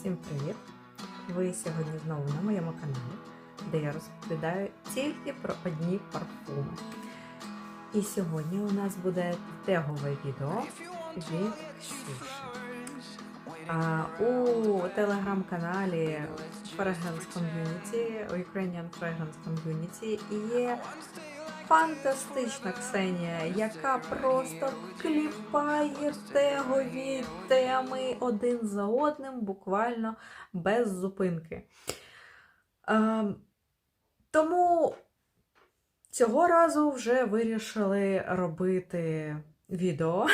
Всім привіт! Ви сьогодні знову на моєму каналі, де я розповідаю тільки про одні парфуми. І сьогодні у нас буде тегове відео від Ксюші. А, у телеграм-каналі Fragrance Community, Ukrainian Fragrance Community є фантастична Ксенія, яка просто кліпає тегові теми один за одним, буквально без зупинки. Е, тому цього разу вже вирішили робити відео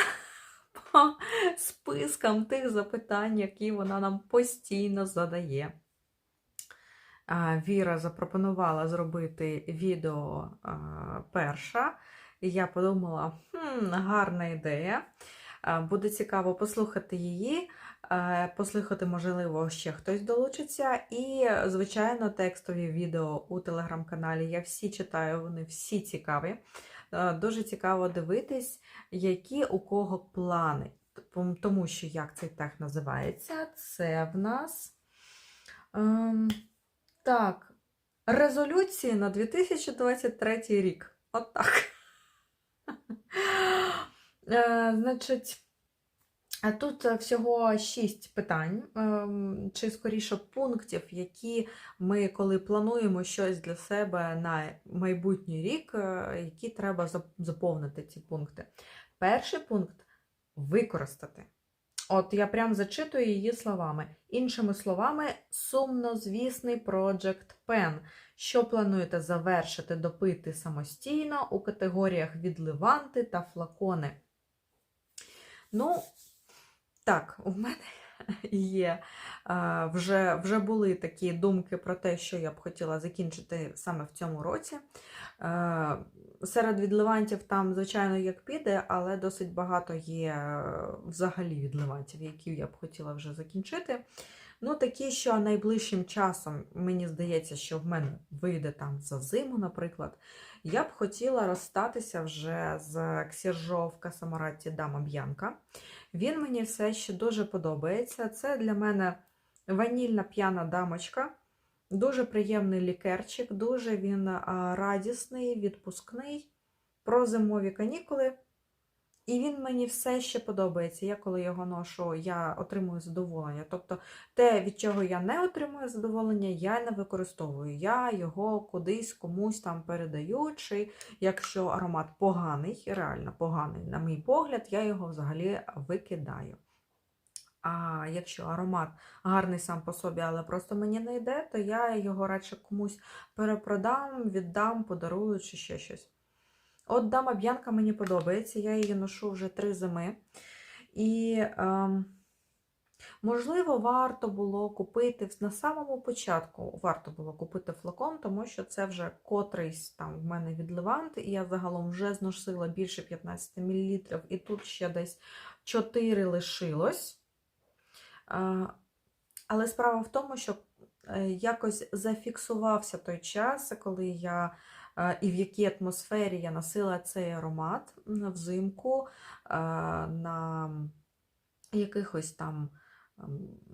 по спискам тих запитань, які вона нам постійно задає. Віра запропонувала зробити відео перша. І я подумала, хм, гарна ідея. Буде цікаво послухати її, послухати, можливо, ще хтось долучиться. І, звичайно, текстові відео у телеграм-каналі я всі читаю, вони всі цікаві. Дуже цікаво дивитись, які у кого плани. Тому що як цей тех називається, це в нас. Так, резолюції на 2023 рік. От так. Е, Значить, тут всього шість питань, ем, чи скоріше пунктів, які ми, коли плануємо щось для себе на майбутній рік, е, які треба заповнити ці пункти. Перший пункт використати. От я прям зачитую її словами. Іншими словами, сумнозвісний Project Pen, що плануєте завершити допити самостійно у категоріях відливанти та флакони. Ну, так, у мене є вже, вже були такі думки про те, що я б хотіла закінчити саме в цьому році. Е, Серед відливантів там, звичайно, як піде, але досить багато є е, взагалі відливантів, які я б хотіла вже закінчити. Ну, такі, що найближчим часом, мені здається, що в мене вийде там за зиму, наприклад, я б хотіла розстатися вже з Ксержовка Самараті Дама Б'янка. Він мені все ще дуже подобається. Це для мене ванільна п'яна дамочка. Дуже приємний лікерчик, дуже він радісний, відпускний, про зимові канікули. І він мені все ще подобається. Я коли його ношу, я отримую задоволення. Тобто те, від чого я не отримую задоволення, я не використовую. Я його кудись комусь там передаю, чи якщо аромат поганий, реально поганий, на мій погляд, я його взагалі викидаю. А якщо аромат гарний сам по собі, але просто мені не йде, то я його радше комусь перепродам, віддам, подарую чи ще щось. От дама Б'янка мені подобається, я її ношу вже три зими. І, ем, можливо, варто було купити на самому початку варто було купити флакон, тому що це вже котрийсь там в мене відливант, і я загалом вже зносила більше 15 мл, і тут ще десь 4 лишилось. Е, Але справа в тому, що е, якось зафіксувався той час, коли я е, і в якій атмосфері я носила цей аромат взимку на якихось там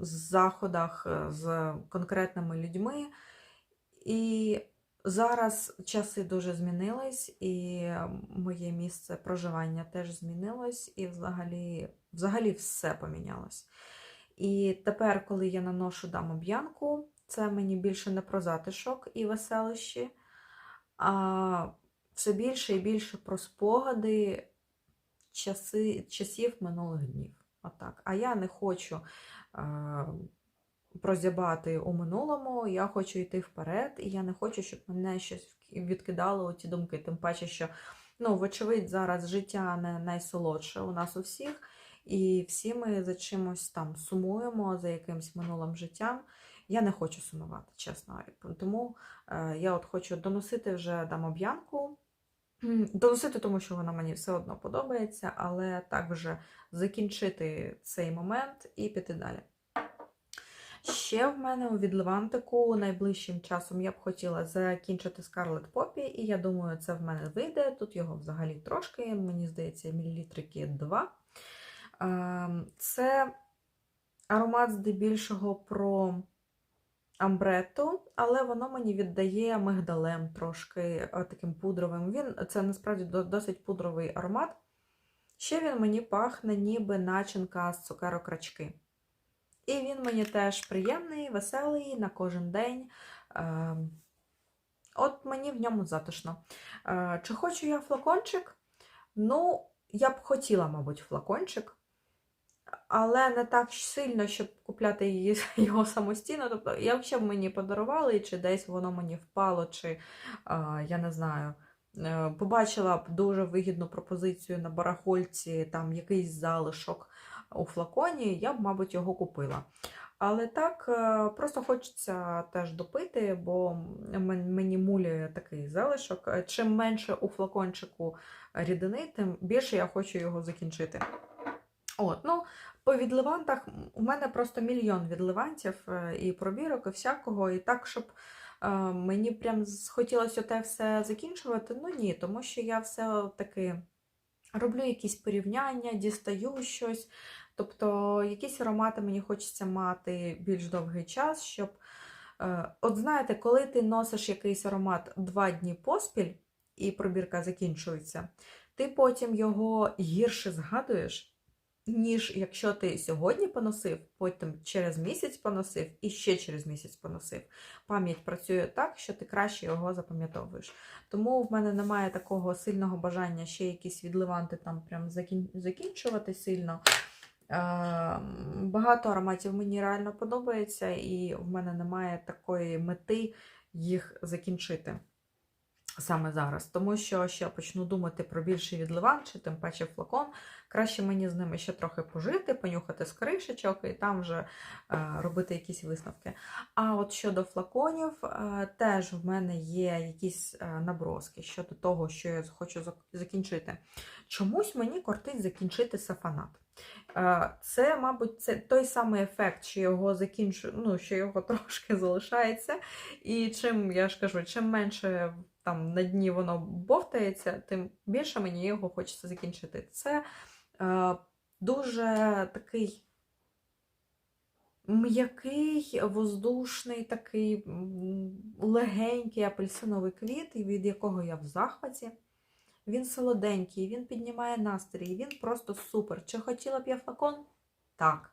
заходах е, з конкретними людьми. І зараз часи дуже змінились, і моє місце проживання теж змінилось, і взагалі, взагалі все помінялось. І тепер, коли я наношу даму б'янку, це мені більше не про затишок і веселощі, а все більше і більше про спогади часи, часів минулих днів. Отак. А я не хочу е, прозябати у минулому, я хочу йти вперед, і я не хочу, щоб мене щось відкидало у ті думки. Тим паче, що, ну, вочевидь, зараз життя не найсолодше у нас у всіх. І всі ми за чимось там сумуємо за якимось минулим життям. Я не хочу сумувати, чесно. Тому е, я от хочу доносити вже дамоб'янку. Доносити, тому що вона мені все одно подобається, але так вже закінчити цей момент і піти далі. Ще в мене у відливантику найближчим часом я б хотіла закінчити Scarlet Poppy, і я думаю, це в мене вийде. Тут його взагалі трошки, мені здається, мілілітрики 2. Ем, Це Аромат здебільшого про амбретто, але воно мені віддає мигдалем трошки е, таким пудровим. Він це насправді досить пудровий аромат. Ще він мені пахне, ніби начинка з цукерок рачки. І він мені теж приємний, веселий на кожен день. Е, От мені в ньому затишно. Е, Чи хочу я флакончик? Ну, я б хотіла, мабуть, флакончик, але не так сильно, щоб купляти її, його самостійно. Тобто, якщо б мені подарували, чи десь воно мені впало, чи е, я не знаю. е, Побачила б дуже вигідну пропозицію на барахольці, там якийсь залишок у флаконі, я б, мабуть, його купила. Але так, е, просто хочеться теж допити, бо мені мулює такий залишок. Чим менше у флакончику рідини, тим більше я хочу його закінчити. От, ну, по відливантах у мене просто мільйон відливантів е, і пробірок, і всякого. І так, щоб е, мені прям хотілося те все закінчувати, ну ні, тому що я все таки роблю якісь порівняння, дістаю щось. Тобто якісь аромати мені хочеться мати більш довгий час, щоб. е, От знаєте, коли ти носиш якийсь аромат два дні поспіль, і пробірка закінчується, ти потім його гірше згадуєш, ніж якщо ти сьогодні поносив, потім через місяць поносив і ще через місяць поносив. Пам'ять працює так, що ти краще його запам'ятовуєш. Тому в мене немає такого сильного бажання ще якісь відливанти там прям закінчувати сильно. Е, Багато ароматів мені реально подобається, і в мене немає такої мети їх закінчити саме зараз. Тому що ще почну думати про більший відливан, чи тим паче флакон. Краще мені з ними ще трохи пожити, понюхати з кришечок і там вже е, робити якісь висновки. А от щодо флаконів, е, теж в мене є якісь е, наброски щодо того, що я хочу закінчити. Чомусь мені кортить закінчити сафанат. Е, Це, мабуть, це той самий ефект, що його закінчу, ну, що його трошки залишається. І чим я ж кажу, чим менше там на дні воно бовтається, тим більше мені його хочеться закінчити. Це е, дуже такий м'який, воздушний, такий легенький апельсиновий квіт, від якого я в захваті. Він солоденький, він піднімає настрій, він просто супер. Чи хотіла б я флакон? Так.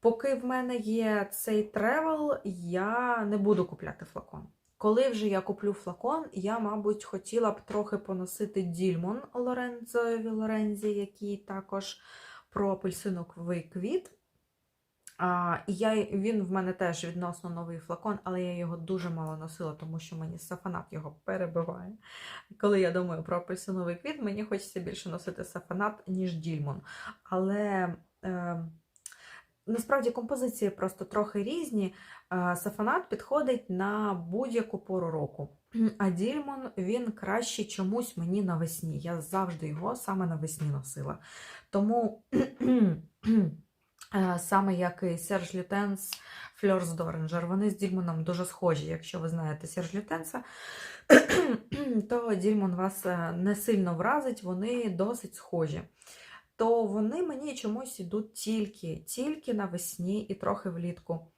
Поки в мене є цей тревел, я не буду купляти флакон. Коли вже я куплю флакон, я, мабуть, хотіла б трохи поносити Дільмон Лорензо Лорензі, який також про апельсиновий квіт. А, і я, він в мене теж відносно новий флакон, але я його дуже мало носила, тому що мені сафанат його перебиває. Коли я думаю про апельсиновий квіт, мені хочеться більше носити сафанат, ніж дільмон. Але е, насправді композиції просто трохи різні. Сафанат підходить на будь-яку пору року. А дільмон він краще чомусь мені навесні. Я завжди його саме навесні носила. Тому. Е, Саме як і Серж Лютенс, Фльорс Доренджер. Вони з Дільмоном дуже схожі. Якщо ви знаєте Серж Лютенса, то Дільмон вас е, не сильно вразить, вони досить схожі. То вони мені чомусь йдуть тільки, тільки навесні і трохи влітку.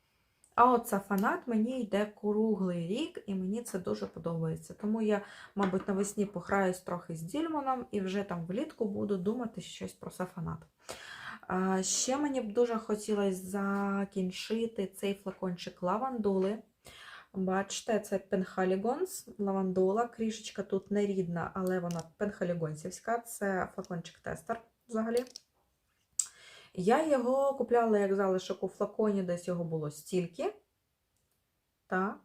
А от сафанат мені йде круглий рік, і мені це дуже подобається. Тому я, мабуть, навесні пограюсь трохи з Дільмоном і вже там влітку буду думати щось про сафанат. Ще мені б дуже хотілося закінчити цей флакончик лавандули. Бачите, це пенхалігонс, лавандула. Крішечка тут не рідна, але вона пенхалігонсівська. Це флакончик тестер взагалі. Я його купляла як залишок у флаконі, десь його було стільки. Так.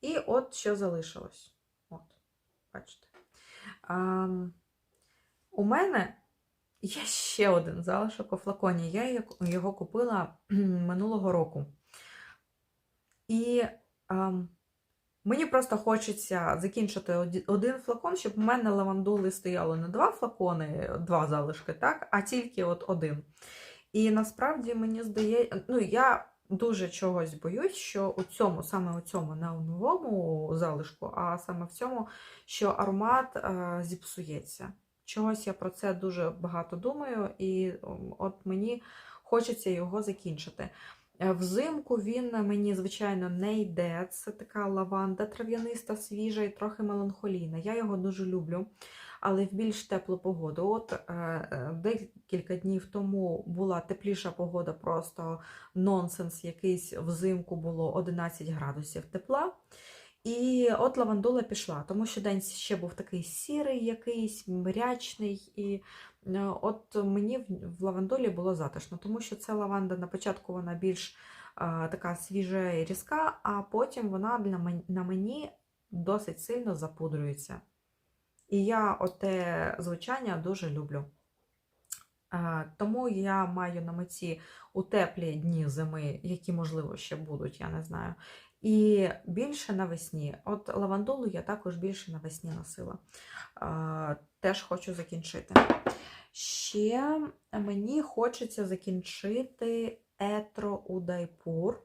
І от що залишилось. От, бачите. А, у мене Є ще один залишок у флаконі. Я його- купила минулого року. І ем, мені просто хочеться закінчити один флакон, щоб в мене лавандули стояло не два флакони, два залишки, так, а тільки от один. І насправді мені здається, ну я дуже чогось боюсь, що у цьому, саме у цьому, не у новому залишку, а саме в цьому, що аромат е, зіпсується. Чогось я про це дуже багато думаю, і от мені хочеться його закінчити. Е, Взимку він мені, звичайно, не йде. Це така лаванда трав'яниста, свіжа і трохи меланхолійна. Я його дуже люблю, але в більш теплу погоду. От е, е, декілька днів тому була тепліша погода, просто нонсенс якийсь взимку було 11 градусів тепла. І от лавандула пішла, тому що день ще був такий сірий, якийсь мрячний. І е, от мені в- лавандулі було затишно, тому що ця лаванда на початку вона більш така свіжа і різка, а потім вона на мені досить сильно запудрюється. І я оте звучання дуже люблю. Тому я маю на меті у теплі дні зими, які, можливо, ще будуть, я не знаю. І більше навесні. От лавандулу я також більше навесні носила. Теж хочу закінчити. Ще мені хочеться закінчити етро Удайпур.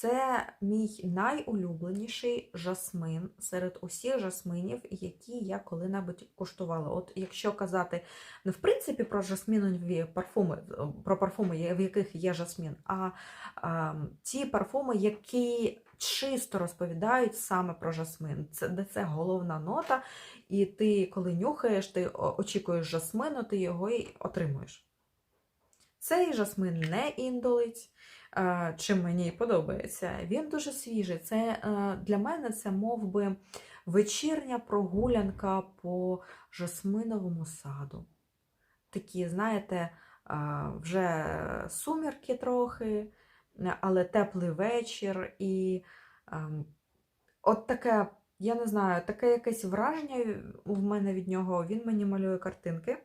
Це мій найулюбленіший жасмин серед усіх жасминів, які я коли-небудь куштувала. От якщо казати не в принципі про жасмінові парфуми, про парфуми, в яких є жасмін, а, а ті парфуми, які чисто розповідають саме про жасмин. Це де це головна нота, і ти, коли нюхаєш, ти очікуєш жасмину, ти його і отримуєш. Цей жасмин не індолець, е, чим мені подобається. Він дуже свіжий. Це е, для мене це мов би вечірня прогулянка по жасминовому саду. Такі, знаєте, е, вже сумірки трохи, але теплий вечір. І ем, от таке, я не знаю, таке якесь враження в мене від нього. Він мені малює картинки.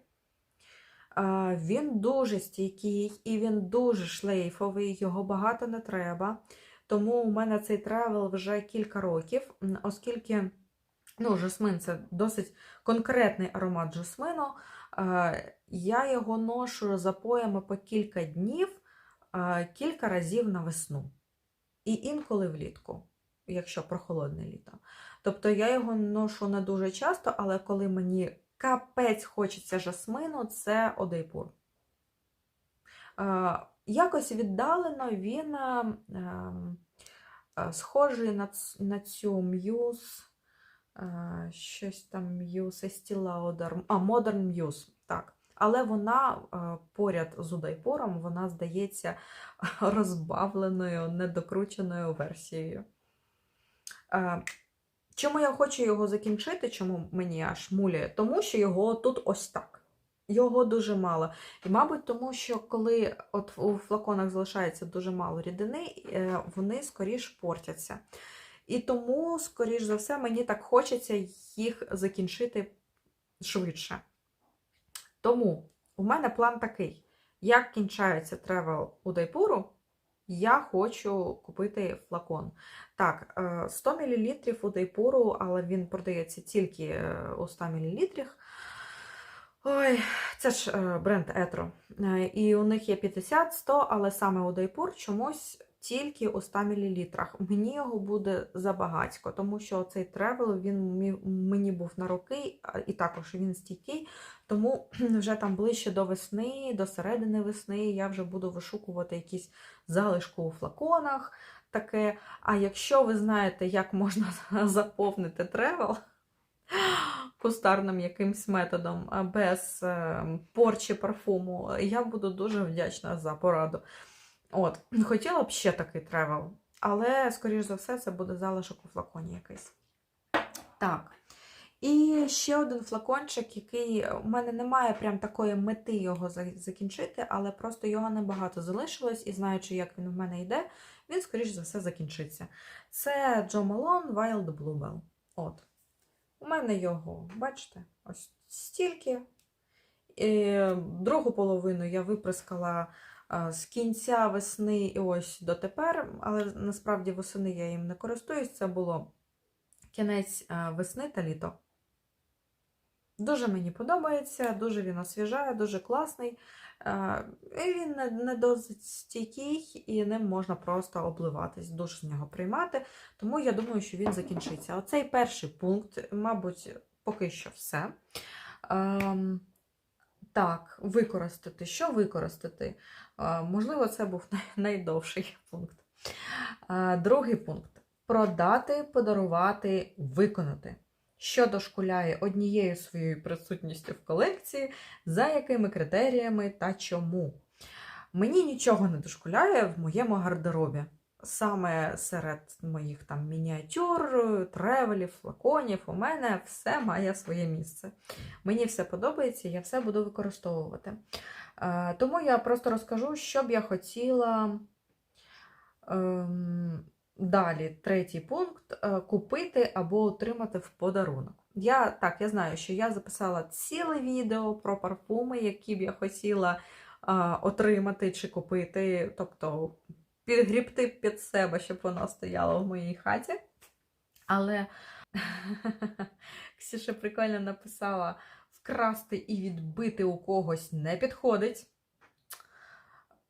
Він дуже стійкий і він дуже шлейфовий, його багато не треба. Тому у мене цей тревел вже кілька років, оскільки ну, жасмин це досить конкретний аромат жасмину. Я його ношу запоями по кілька днів, кілька разів на весну. І інколи влітку, якщо прохолодне літо. Тобто я його ношу не дуже часто, але коли мені капець хочеться жасмину, це одейпур. Е, Якось віддалено він е, е, схожий на, цю м'юз, щось там м'юз, Lauder, а Modern Muse, так. Але вона поряд з удайпуром, вона здається розбавленою, недокрученою версією. Чому я хочу його закінчити? Чому мені аж муляє? Тому що його тут ось так. Його дуже мало. І, мабуть, тому що коли от у флаконах залишається дуже мало рідини, е, вони скоріш портяться. І тому, скоріш за все, мені так хочеться їх закінчити швидше. Тому у мене план такий: як кінчається тревел у Дайпуру, я хочу купити флакон. Так, е, 100 мл у Дайпуру, але він продається тільки е, у 100 мл. Ой, це ж е, бренд Етро. Е, І у них є 50-100, але саме у Дайпур чомусь тільки у 100 мл. Мені його буде забагатько, тому що цей тревел він мені був на роки, і також він стійкий. Тому вже там ближче до весни, до середини весни я вже буду вишукувати якісь залишки у флаконах. Таке. А якщо ви знаєте, як можна заповнити тревел кустарним якимсь методом, без е, порчі парфуму, я буду дуже вдячна за пораду. От, хотіла б ще такий тревел, але, скоріш за все, це буде залишок у флаконі якийсь. Так. І ще один флакончик, який у мене немає прям такої мети його закінчити, але просто його небагато залишилось, і знаючи, як він в мене йде, він, скоріш за все, закінчиться. Це Джо Малон Wild Bluebell. От. У мене його, бачите, ось стільки. І другу половину я виприскала з кінця весни і ось дотепер, але насправді восени я їм не користуюсь. Це було кінець весни та літо. Дуже мені подобається, дуже він освіжає, дуже класний. Е, І він не, не досить стійкий, і ним можна просто обливатись, душ з нього приймати. Тому я думаю, що він закінчиться. Оцей перший пункт, мабуть, поки що все. Ем, Так, використати. Що використати? А, Можливо, це був найдовший пункт. А, Другий пункт продати, подарувати, виконати. Що дошкуляє однією своєю присутністю в колекції, за якими критеріями та чому. Мені нічого не дошкуляє в моєму гардеробі. Саме серед моїх там мініатюр, тревелів, флаконів, у мене все має своє місце. Мені все подобається, я все буду використовувати. Е, Тому я просто розкажу, що б я хотіла. Далі, третій пункт е, купити або отримати в подарунок. Я так, я знаю, що я записала ціле відео про парфуми, які б я хотіла а, отримати чи купити, тобто підгрібти під себе, щоб воно стояло в моїй хаті. Але Ксюша прикольно написала: вкрасти і відбити у когось не підходить.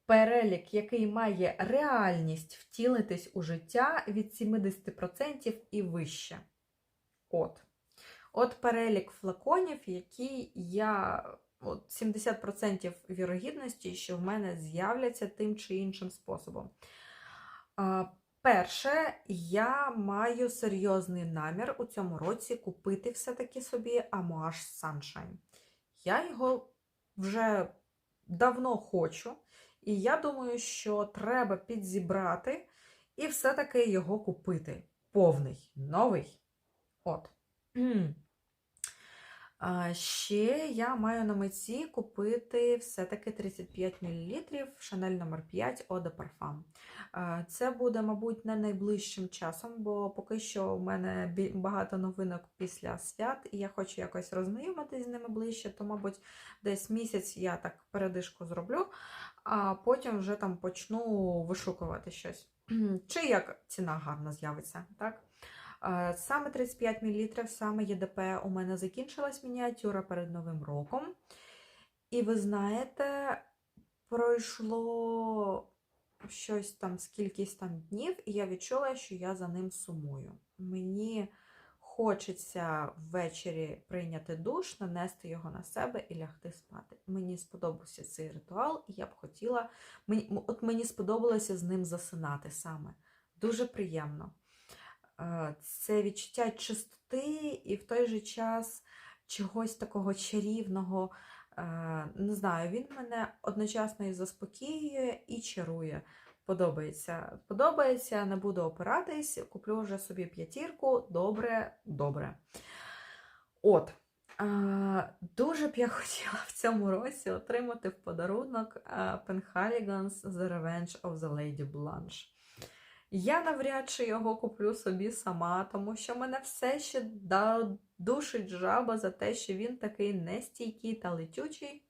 Перелік, який має реальність втілитись у життя від 70% і вище. От. От перелік флаконів, які я. От 70% вірогідності, що в мене з'являться тим чи іншим способом. Перше, я маю серйозний намір у цьому році купити все-таки собі Amouage Sunshine. Я його вже давно хочу, і я думаю, що треба підзібрати і все-таки його купити. Повний, новий. От. Ще я маю на меті купити все-таки 35 мл Chanel номер 5 Eau de Parfum. Це буде, мабуть, не найближчим часом, бо поки що у мене багато новинок після свят, і я хочу якось роззнайомитись з ними ближче, то, мабуть, десь місяць я так передишку зроблю, а потім вже там почну вишукувати щось. Чи як ціна гарно з'явиться, так? Е, Саме 35 мл, саме ЄДП у мене закінчилась мініатюра перед Новим роком. І ви знаєте, пройшло щось там, скількись там днів, і я відчула, що я за ним сумую. Мені хочеться ввечері прийняти душ, нанести його на себе і лягти спати. Мені сподобався цей ритуал, і я б хотіла. Мені, от мені сподобалося з ним засинати саме. Дуже приємно. Е, Це відчуття чистоти і в той же час чогось такого чарівного. Е, Не знаю, він мене одночасно і заспокоює, і чарує. Подобається. Подобається, не буду опиратись, куплю вже собі п'ятірку. Добре, добре. От. Дуже б я хотіла в цьому році отримати в подарунок Penhaligons The Revenge of the Lady Blanche. Я навряд чи його куплю собі сама, тому що мене все ще душить жаба за те, що він такий нестійкий та летючий.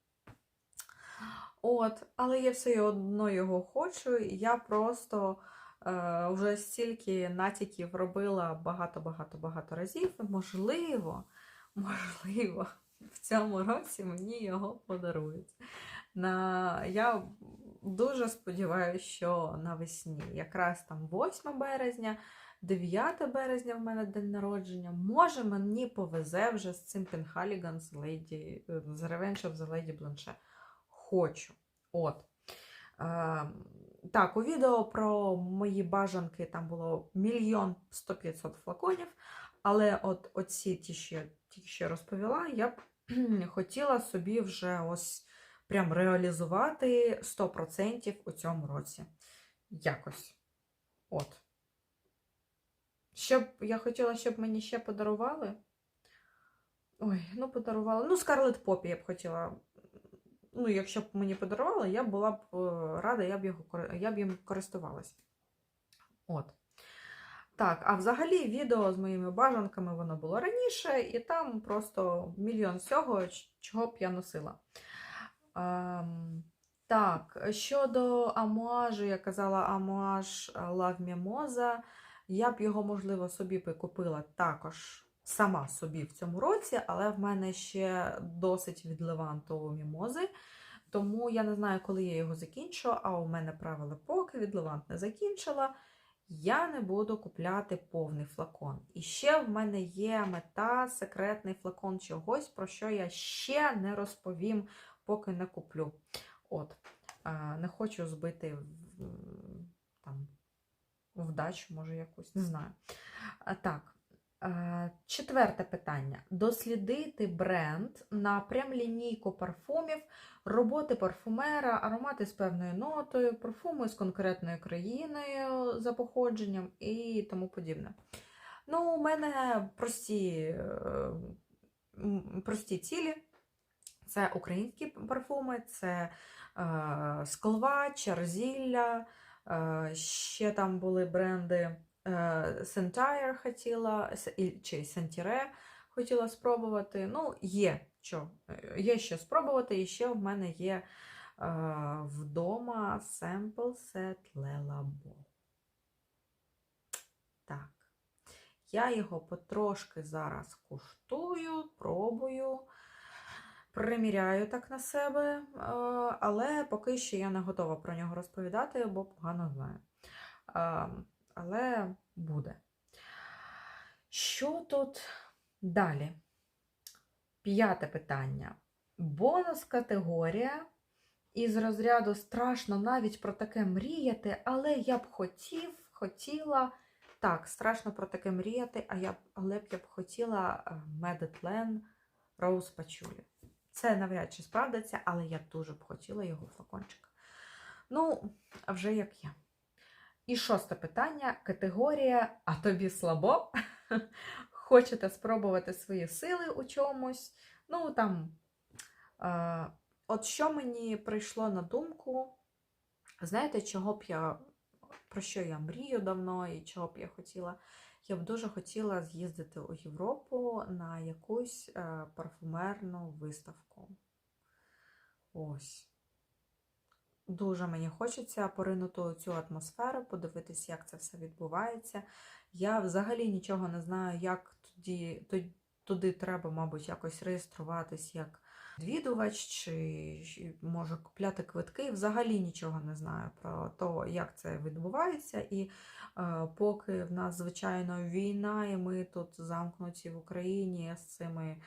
От, але я все одно його хочу, і я просто е, вже стільки натяків робила багато-багато-багато разів. Можливо, можливо, в цьому році мені його подарують. На... Я дуже сподіваюся, що навесні, якраз там 8 березня, 9 березня в мене день народження. Може, мені повезе вже з цим Penhaligans з Lady, е, з Revenge of the Lady Blanche. Хочу. От. Е, так, у відео про мої бажанки там було мільйон 100-500 флаконів, але от оці ті, я тільки що розповіла, я б хотіла собі вже ось прям реалізувати 100% у цьому році. Якось. От. Щоб я хотіла, щоб мені ще подарували. Ой, ну подарували. Ну, Скарлет Попі я б хотіла. Ну, якщо б мені подарували, я була б е, рада, я б, його, я б їм користувалась. От. Так, а взагалі відео з моїми бажанками воно було раніше, і там просто мільйон всього, чого б я носила. Ем, так, щодо амуажу, я казала амуаж Love Mimosa, я б його, можливо, собі би купила також сама собі в цьому році, але в мене ще досить від Леванту мімози. Тому я не знаю, коли я його закінчу, а у мене правило поки від Левант не закінчила. Я не буду купляти повний флакон. І ще в мене є мета, секретний флакон чогось, про що я ще не розповім поки не куплю. От. Е, Не хочу збити там, вдачу, може, якусь, не знаю. Так. Е, Четверте питання. Дослідити бренд на прямлінійку парфумів, роботи парфумера, аромати з певною нотою, парфуми з конкретною країною за походженням і тому подібне. Ну, у мене прості, е, прості цілі. Це українські парфуми, це е, Склва, Чарзілля, е, ще там були бренди е, Sentire хотіла, чи Sentire хотіла спробувати. Ну, є що, е, є що спробувати, і ще в мене є е, вдома Set Le Так. Я його потрошки зараз куштую, пробую, приміряю так на себе, е, але поки що я не готова про нього розповідати, бо погано знаю. Але буде. Що тут далі? П'яте питання. Бонус категорія. Із розряду страшно навіть про таке мріяти, але я б хотів, хотіла. Так, страшно про таке мріяти, а я б, але б я б хотіла е, Медетлен Роуз Пачулі. Це навряд чи справдиться, але я дуже б хотіла його флакончик. Ну, а вже як є. І шосте питання: категорія А тобі слабо? Хочете спробувати свої сили у чомусь? Ну, там. Е, от що мені прийшло на думку, знаєте, чого б я, про що я мрію давно і чого б я хотіла? Я б дуже хотіла з'їздити у Європу на якусь е, парфумерну виставку. Ось. Дуже мені хочеться поринути у цю атмосферу, подивитись, як це все відбувається. Я взагалі нічого не знаю, як тоді, туди треба, мабуть, якось реєструватись як відвідувач, чи може купляти квитки. Взагалі нічого не знаю про те, як це відбувається. І е, поки в нас, звичайно, війна, і ми тут замкнуті в Україні з цими.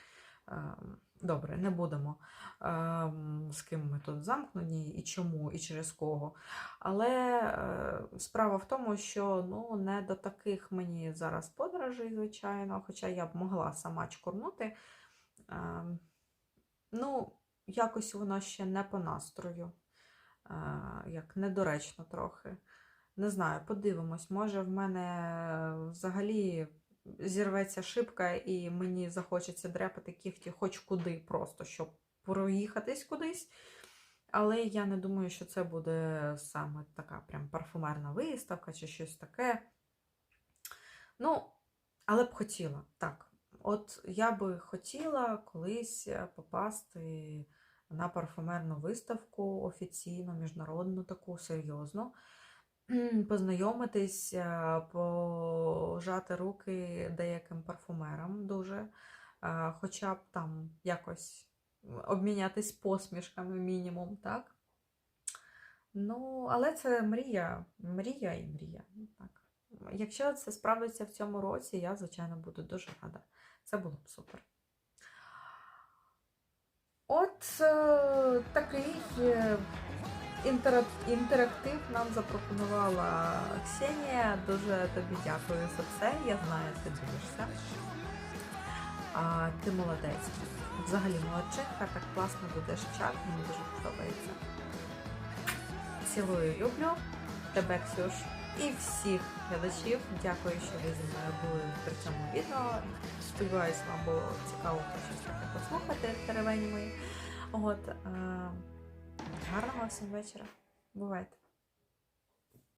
е, Добре, не будемо ем, з ким ми тут замкнені і чому, і через кого. Але е, справа в тому, що ну, не до таких мені зараз подорожей, звичайно, хоча я б могла сама чкурнути. Ем, ну, якось воно ще не по настрою, е, як недоречно трохи. Не знаю, подивимось, може в мене взагалі зірветься шибка, і мені захочеться дряпати кіхті хоч куди, просто щоб проїхатись кудись. Але я не думаю, що це буде саме така прям парфумерна виставка чи щось таке. Ну, але б хотіла, так. От я би хотіла колись попасти на парфумерну виставку офіційну, міжнародну, таку серйозну, познайомитись, пожати руки деяким парфумерам дуже, хоча б там якось обмінятись посмішками мінімум, так? Ну, але це мрія, мрія і мрія. Ну, Так. Якщо це справиться в цьому році, я, звичайно, буду дуже рада. Це було б супер. От е, такий е, інтерактив нам запропонувала Ксенія. Дуже тобі дякую за це. Я знаю, ти дивишся. А, ти молодець. Взагалі молодчинка, так класно ведеш чат, мені дуже подобається. Цілую, люблю тебе, Ксюш, і всіх глядачів. Дякую, що ви зі мною були при цьому відео. Сподіваюсь, вам було цікаво щось таке послухати теревені мої. От, е, гарного всім вечора. Бувайте!